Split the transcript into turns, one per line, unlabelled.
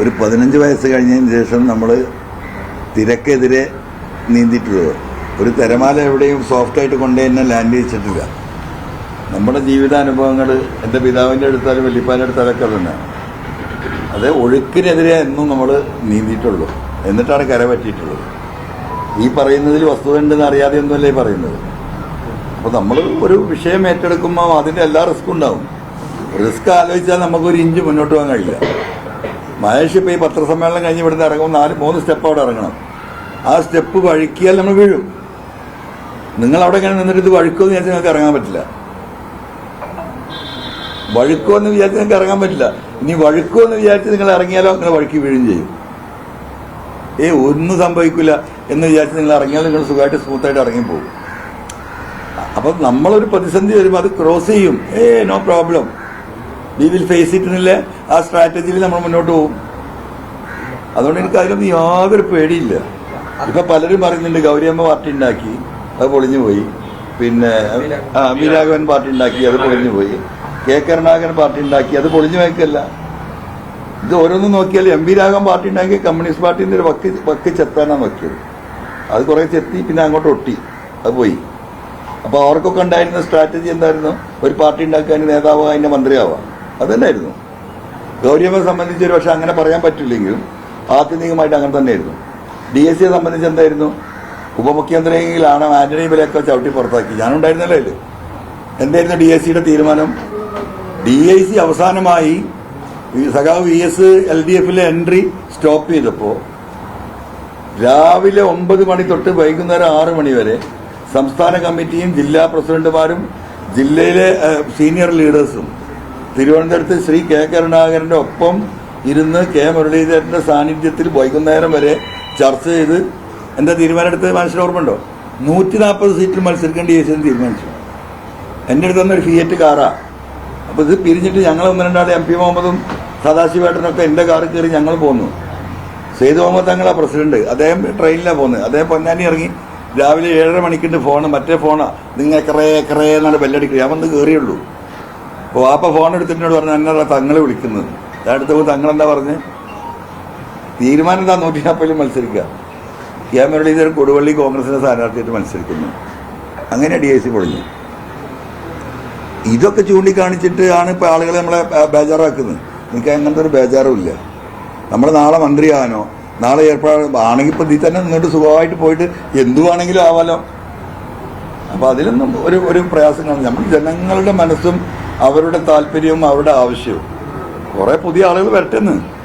ഒരു പതിനഞ്ച് വയസ്സ് കഴിഞ്ഞതിന് ശേഷം നമ്മൾ തിരക്കെതിരെ നീന്തിയിട്ടുള്ളത്. ഒരു തിരമാല എവിടെയും സോഫ്റ്റായിട്ട് കൊണ്ടേ തന്നെ ലാൻഡ് ചെയ്യിച്ചിട്ടില്ല നമ്മുടെ ജീവിതാനുഭവങ്ങൾ എന്റെ പിതാവിന്റെ അടുത്താലും വല്യപ്പാന്റെ അടുത്താലൊക്കെ തന്നെ അത് ഒഴുക്കിനെതിരെ എന്നും നമ്മൾ നീന്തിയിട്ടുള്ളൂ. എന്നിട്ടാണ് കര പറ്റിയിട്ടുള്ളത്. ഈ പറയുന്നതിൽ വസ്തുത ഉണ്ടെന്ന് അറിയാതെ ഒന്നുമല്ലേ ഈ പറയുന്നത്? അപ്പോൾ നമ്മൾ ഒരു വിഷയം ഏറ്റെടുക്കുമ്പോൾ അതിന്റെ എല്ലാ റിസ്ക്കും ഉണ്ടാവും. റിസ്ക് ആലോചിച്ചാൽ നമുക്കൊരു ഇഞ്ച് മുന്നോട്ട് പോകാൻ കഴിയില്ല. മഹേഷ് ഇപ്പോൾ ഈ പത്രസമ്മേളനം കഴിഞ്ഞ് ഇവിടുന്ന് ഇറങ്ങുമ്പോൾ നാല് മൂന്ന് സ്റ്റെപ്പ് അവിടെ ഇറങ്ങണം. ആ സ്റ്റെപ്പ് വഴുക്കിയാൽ നമ്മൾ വീഴും. നിങ്ങൾ അവിടെ ഇങ്ങനെ നിന്നിട്ട് ഇത് വഴുക്കുമെന്ന് വിചാരിച്ചാൽ നിങ്ങൾക്ക് ഇറങ്ങാൻ പറ്റില്ല. വഴുക്കുമെന്ന് വിചാരിച്ച് നിങ്ങൾക്ക് ഇറങ്ങാൻ പറ്റില്ല. ഇനി വഴുക്കുമെന്ന് വിചാരിച്ച് നിങ്ങൾ ഇറങ്ങിയാലോ നിങ്ങൾ വഴുക്കി വീഴും ചെയ്യും. ഏ ഒന്നും സംഭവിക്കില്ല എന്ന് വിചാരിച്ച് നിങ്ങൾ ഇറങ്ങിയാൽ നിങ്ങൾ സുഖമായിട്ട് സ്മൂത്തായിട്ട് ഇറങ്ങിപ്പോകും അപ്പൊ നമ്മളൊരു പ്രതിസന്ധി വരുമ്പോൾ അത് ക്രോസ് ചെയ്യും. ഏ no problem. We will face ഇറ്റിനില്ലേ ആ സ്ട്രാറ്റജിയിൽ നമ്മൾ മുന്നോട്ട് പോകും. അതുകൊണ്ട് എനിക്ക് അതിലൊന്നും യാതൊരു പേടിയില്ല. ഇപ്പൊ പലരും പറയുന്നുണ്ട് ഗൗരിയമ്മ പാർട്ടി ഉണ്ടാക്കി അത് പൊളിഞ്ഞു പോയി. പിന്നെ ആ അമീരാഘവൻ പാർട്ടി ഉണ്ടാക്കി അത് പൊളിഞ്ഞു പോയി. കെ കരുണാകരൻ പാർട്ടി ഉണ്ടാക്കി അത് പൊളിഞ്ഞു വയ്ക്കല്ല ഇത് ഓരോന്നും നോക്കിയാൽ എം പി രാഘവൻ പാർട്ടി ഉണ്ടാക്കി കമ്മ്യൂണിസ്റ്റ് പാർട്ടിന്റെ ഒരു വക്ക് വക്ക് ചെത്താനാണ് നോക്കിയത്. അത് കുറെ ചെത്തി പിന്നെ അങ്ങോട്ട് ഒട്ടി അത് പോയി. അപ്പൊ അവർക്കൊക്കെ ഉണ്ടായിരുന്ന സ്ട്രാറ്റജി എന്തായിരുന്നു? ഒരു പാർട്ടി ഉണ്ടാക്കാൻ നേതാവ് അതിന്റെ മന്ത്രിയാവാം. അത് തന്നെയായിരുന്നു ഗൗരിയമ്മയെ സംബന്ധിച്ച് ഒരു പക്ഷെ അങ്ങനെ പറയാൻ പറ്റില്ലെങ്കിലും ആത്യന്തികമായിട്ട് അങ്ങനെ തന്നെയായിരുന്നു. ഡി എസ് സിയെ സംബന്ധിച്ച് എന്തായിരുന്നു? ഉപമുഖ്യമന്ത്രിയെങ്കിലാണ് ആന്റണി വിലയൊക്കെ ചവിട്ടി പുറത്താക്കി. ഞാനുണ്ടായിരുന്നല്ലോ അതിൽ എന്തായിരുന്നു ഡി എസ് സിയുടെ തീരുമാനം? ഡി ഐ സി അവസാനമായി സഖാവ് വി എസ് എൽ ഡി എഫിലെ എൻട്രി സ്റ്റോപ്പ് ചെയ്തപ്പോൾ രാവിലെ ഒമ്പത് മണി തൊട്ട് വൈകുന്നേരം ആറ് മണി വരെ സംസ്ഥാന കമ്മിറ്റിയും ജില്ലാ പ്രസിഡന്റുമാരും ജില്ലയിലെ സീനിയർ ലീഡേഴ്സും തിരുവനന്തപുരത്ത് ശ്രീ കെ കരുണാകരന്റെ ഒപ്പം ഇരുന്ന് കെ മുരളീധരന്റെ സാന്നിധ്യത്തിൽ വൈകുന്നേരം വരെ ചർച്ച ചെയ്ത് എന്റെ തീരുമാനം എടുത്തത് മനസ്സിൽ ഓർമ്മയുണ്ടോ? നൂറ്റി നാൽപ്പത് സീറ്റിൽ മത്സരിക്കേണ്ടി ചേച്ചി തീരുമാനിച്ചു. എന്റെ അടുത്ത് തന്നൊരു ഫിയറ്റ് കാറാ. അപ്പോൾ ഇത് പിരിഞ്ഞിട്ട് ഞങ്ങൾ ഒന്ന് രണ്ടാൾ എം പി മുഹമ്മദും സദാശിവേട്ടനൊക്കെ എന്റെ കാറിൽ കയറി ഞങ്ങൾ പോന്നു. സെയ്ദ് മുഹമ്മദ് തങ്ങളാ പ്രസിഡന്റ്. അദ്ദേഹം ട്രെയിനിലാണ് പോകുന്നത് അദ്ദേഹം പൊന്നാനി ഇറങ്ങി. രാവിലെ ഏഴര മണിക്കിട്ട് ഫോണ് മറ്റേ ഫോണാ. നിങ്ങൾ എക്കറേ എക്കറേ എന്നാണ് ബെല്ലടിക്കുക ഞാൻ വന്ന് കയറിയുള്ളൂ വാപ്പ ഫോൺ എടുത്തിട്ടോട് പറഞ്ഞു എന്നാ തങ്ങളെ വിളിക്കുന്നത്. ഞാൻ അടുത്ത് തങ്ങളെന്താ പറഞ്ഞ്? തീരുമാനം എന്താ നൂറ്റി നാൽപ്പതിലും മത്സരിക്കുക. കെ മുരളീധരൻ കൊടുവള്ളി കോൺഗ്രസിന്റെ സ്ഥാനാർത്ഥിയായിട്ട് മത്സരിക്കുന്നു. അങ്ങനെ ഡി ഐ സി പൊളിഞ്ഞു. ഇതൊക്കെ ചൂണ്ടിക്കാണിച്ചിട്ട് ആണ് ഇപ്പൊ ആളുകളെ നമ്മളെ ബേജാറാക്കുന്നത്. എനിക്ക് അങ്ങനത്തെ ഒരു ബേജാറും ഇല്ല. നമ്മൾ നാളെ മന്ത്രിയാകാനോ നാളെ ഏർപ്പാട് ആണെങ്കിൽ ഇപ്പം ഇതിൽ തന്നെ നിന്നിട്ട് സുഖമായിട്ട് പോയിട്ട് എന്തുവാണെങ്കിലും ആവാലോ. അപ്പോൾ അതിലൊന്നും ഒരു ഒരു പ്രയാസം കാണും നമ്മൾ ജനങ്ങളുടെ മനസ്സും അവരുടെ താല്പര്യവും അവരുടെ ആവശ്യവും. കുറെ പുതിയ ആളുകൾ വരട്ടെന്ന്.